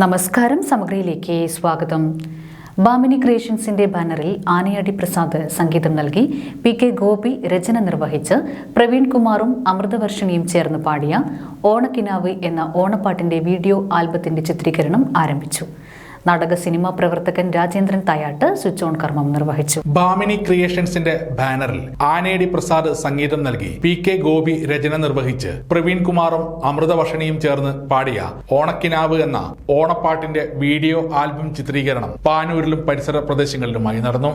നമസ്കാരം സമഗ്രയിലേക്ക് സ്വാഗതം. ബാമിനി ക്രിയേഷൻസിന്റെ ബാനറിൽ ആനയാടി പ്രസാദ് സംഗീതം നൽകി പി കെ ഗോപി രചന നിർവഹിച്ച് പ്രവീൺ കുമാറും അമൃതവർഷിണിയും ചേർന്ന് പാടിയ ഓണക്കിനാവ് എന്ന ഓണപ്പാട്ടിന്റെ വീഡിയോ ആൽബത്തിന്റെ ചിത്രീകരണം ആരംഭിച്ചു. നാടക സിനിമാ പ്രവർത്തകൻ രാജേന്ദ്രൻ തായാട്ട് സ്വിച്ച് ഓൺ കർമ്മം നിർവഹിച്ചു. ബാമിനി ക്രിയേഷൻസിന്റെ ബാനറിൽ ആനേടി പ്രസാദ് സംഗീതം നൽകി. പി കെ ഗോപി രചന നിർവഹിച്ച് പ്രവീൺ കുമാറും അമൃതവർഷണിയും ചേർന്ന് പാടിയ ഓണക്കിനാവ് എന്ന ഓണപ്പാട്ടിന്റെ വീഡിയോ ആൽബം ചിത്രീകരണം പാനൂരിലും പരിസര പ്രദേശങ്ങളിലുമായി നടന്നു.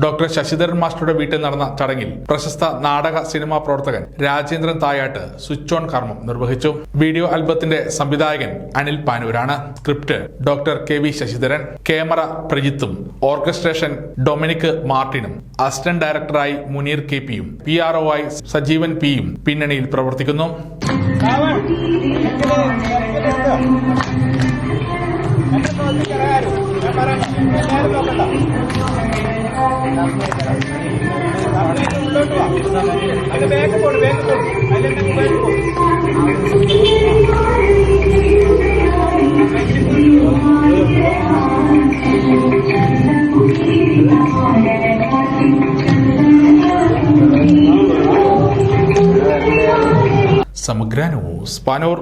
ഡോക്ടർ ശശിധരൻ മാസ്റ്ററുടെ വീട്ടിൽ നടന്ന ചടങ്ങിൽ പ്രശസ്ത നാടക സിനിമാ പ്രവർത്തകൻ രാജേന്ദ്രൻ തായാട്ട് സ്വിച്ച് ഓൺ കർമ്മം നിർവഹിച്ചു. വീഡിയോ ആൽബത്തിന്റെ സംവിധായകൻ Anil പാനൂരാണ്. Script doctor K V Sasidharan camera പ്രജിത്തും orchestration Dominic മാർട്ടിനും അസിസ്റ്റന്റ് ഡയറക്ടറായി മുനീർ കെ പിയും പി ആർ ഒ ആയി സജീവൻ പിയും പിന്നണിയിൽ പ്രവർത്തിക്കുന്നു. ബാക്ക് പോട് ബാക്ക് പോട് അതിലെന്തെങ്കിലും ബാക്ക് സമഗ്ര ന്യൂസ് പാനൂർ